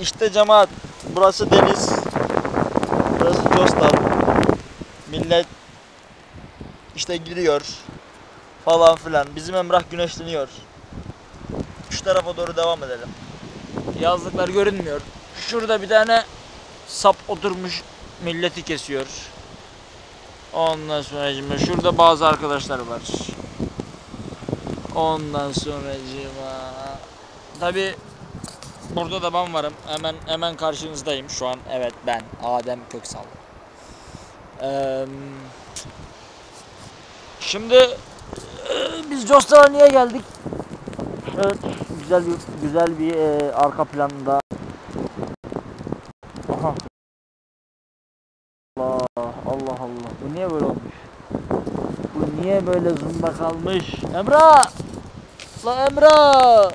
İşte cemaat. Burası deniz. Burası Costar. Millet işte giriyor falan filan. Bizim Emrah güneşleniyor. Şu tarafa doğru devam edelim. Yazlıklar görünmüyor. Şurada bir tane sap oturmuş milleti kesiyor. Ondan sonra şurada bazı arkadaşlar var. Ondan sonra tabi burada da ben varım. Hemen hemen karşınızdayım şu an. Evet ben Adem Köksal. Eee, şimdi biz Jostar'a niye geldik? Evet, güzel bir güzel bir eee, arka planda. Aha. Allah Allah Allah. Bu niye böyle olmuş? Bu niye böyle zımba kalmış? Emrah! La Emrah!